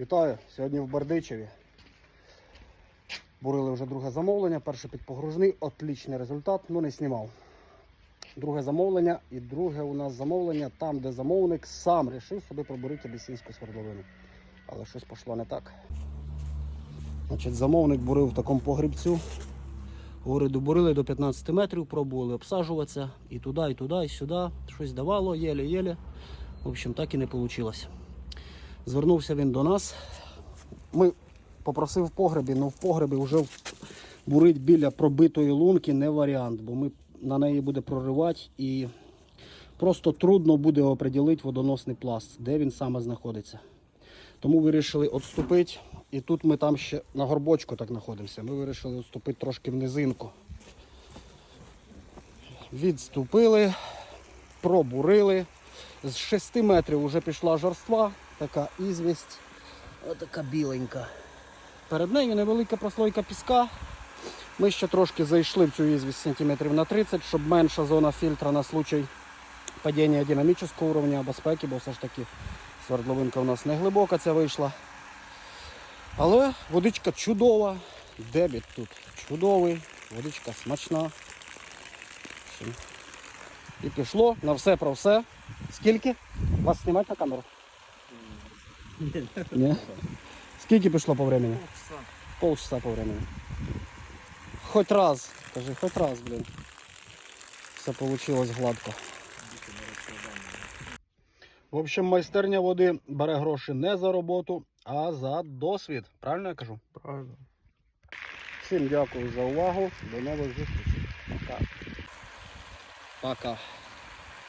Вітаю! Сьогодні в Бердичеві. Бурили вже друге замовлення, перше підпогружний, отлічний результат, ну не знімав. Друге замовлення і друге у нас замовлення там, де замовник сам вирішив собі пробурити абісінську свердловину. Але щось пішло не так. Значить, замовник бурив в такому погрібцю. Говорить, добурили до 15 метрів, пробували обсаджуватися і туди, і туди, і сюди. Щось давало, єле-єле. В общем, так і не вийшло. Звернувся він до нас. Ми попросив в погребі, але в погребі вже бурить біля пробитої лунки не варіант, бо ми на неї буде проривати і просто трудно буде оприділити водоносний пласт, де він саме знаходиться. Тому вирішили відступити. І тут ми там ще на горбочку так знаходимося. Ми вирішили відступити трошки в низинку. Відступили, пробурили. З 6 метрів вже пішла жорства, така ізвість, отака біленька. Перед нею невелика прослойка піска. Ми ще трошки зайшли в цю ізвість сантиметрів на 30, щоб менша зона фільтра на случай падіння динамічного уровня безпеки, бо все ж таки свердловинка у нас не глибока ця вийшла. Але водичка чудова, дебіт тут чудовий, водичка смачна. І пішло на все про все. Скільки? Вас знімати на камеру? Ні. Скільки пішло по времени? Полчаса по времени. Хоть раз, кажи, хоть раз, блін. Все вийшло гладко. В общем, майстерня води бере гроші не за роботу, а за досвід. Правильно я кажу? Правильно. Всім дякую за увагу. До нових зустрічей. Пока. Пока.